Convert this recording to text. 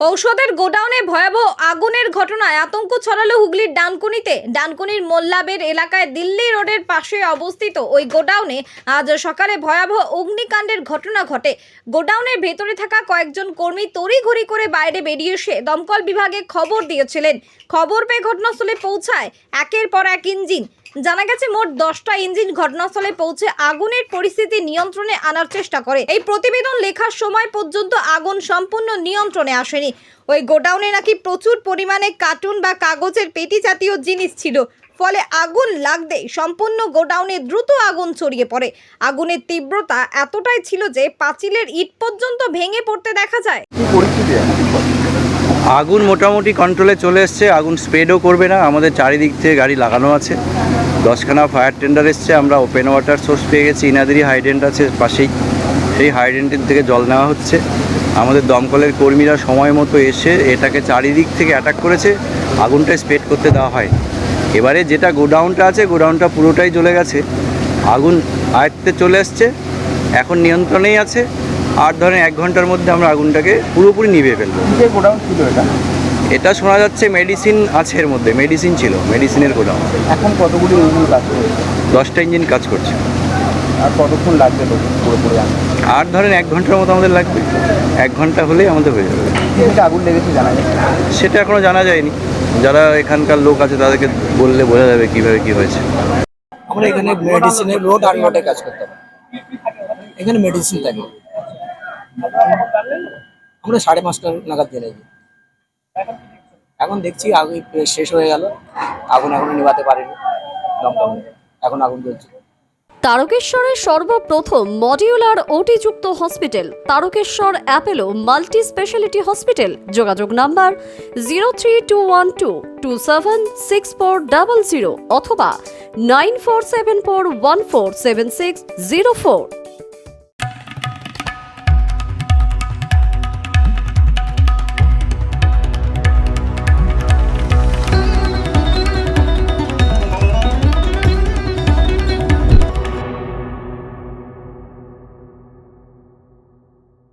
ঔষধের গোডাউনে ভয়াবহ আগুনের ঘটনায় আতঙ্ক ছড়ালো হুগলির ডানকুনিতে। ডানকুনির মোল্লাবের এলাকায় দিল্লি রোডের পাশে অবস্থিত ওই গোডাউনে আজ সকালে ভয়াবহ অগ্নিকাণ্ডের ঘটনা ঘটে। গোডাউনের ভেতরে থাকা কয়েকজন কর্মী তড়িঘড়ি করে বাইরে বেরিয়ে এসে দমকল বিভাগে খবর দিয়েছিলেন। খবর পেয়ে ঘটনাস্থলে পৌঁছায় একের পর এক ইঞ্জিন। জানা গেছে, মোট দশটা ইঞ্জিন ঘটনাস্থলে পৌঁছে আগুনের পরিস্থিতি নিয়ন্ত্রণে আনার চেষ্টা করে। এই প্রতিবেদন লেখার সময় পর্যন্ত আগুন সম্পূর্ণ নিয়ন্ত্রণে আসেনি। ওই গোডাউনে নাকি প্রচুর পরিমাণে কার্টুন বা কাগজের পেটি জাতীয় জিনিস ছিল। ফলে আগুন লাগতেই সম্পূর্ণ গোডাউনে দ্রুত আগুন ছড়িয়ে পড়ে। আগুনের তীব্রতা এতটাই ছিল যে পাঁচিলের ইট পর্যন্ত ভেঙে পড়তে দেখা যায়? আগুন মোটামুটি কন্ট্রোলে চলে এসছে, আগুন স্প্রেডও করবে না, আমাদের চারিদিক থেকে গাড়ি লাগানো আছে। দশখানা ফায়ার টেন্ডার এসছে, আমরা ওপেন ওয়াটার সোর্স পেয়ে গেছি, ইনাদিরি হাইড্রেন্ট আছে পাশেই। সেই হাইড্রেন্টের থেকে জল নেওয়া হচ্ছে। আমাদের দমকলের কর্মীরা সময় মতো এসে এটাকে চারিদিক থেকে অ্যাটাক করেছে, আগুনটা স্প্রেড করতে দেওয়া হয়। এবারে যেটা গোডাউনটা আছে, গোডাউনটা পুরোটাই জ্বলে গেছে। আগুন আয়ত্তে চলে এসছে, এখন নিয়ন্ত্রণেই আছে। আর ধরেন এক ঘণ্টার মধ্যে আমরা আগুনটাকে পুরোপুরি নিভিয়ে ফেলব। কিসের গোডাউন ছিল এটা? এটা শোনা যাচ্ছে মেডিসিন আছে এর মধ্যে মেডিসিন ছিল মেডিসিনের গোডাউন। এখন কতগুলি ইঞ্জিন কাজ করছে? দশটা ইঞ্জিন কাজ করছে। আর কতক্ষণ লাগবে পুরোপুরি আর ধরেন এক ঘণ্টার মতো আমাদের লাগবে। এক ঘণ্টা হলেই আমাদের হয়ে যাবে। আগুন লেগেছে জানা যাচ্ছে সেটা এখনও জানা যায়নি। যারা এখানকার লোক আছে তাদেরকে বললে বোঝা যাবে কীভাবে কি হয়েছে। আমরা এখানে মেডিসিনের রোড আর কাজ করতাম এখানে মেডিসিন থাকে। আমরা সাড়ে পাঁচটা নাগাদ জেনেছি এখন দেখছি আগুন শেষ হয়ে গেল। আগুন এখনও নিভাতে পারেনি। দমদম এখন আগুন জ্বলছে। তারকেশ্বরের সর্বপ্রথম modular ওটিযুক্ত hospital, Tarakeswar Apollo multi speciality hospital, যোগাযোগ number zero three two one two two seven six four double zero অথবা nine four seven four one four seven six zero four.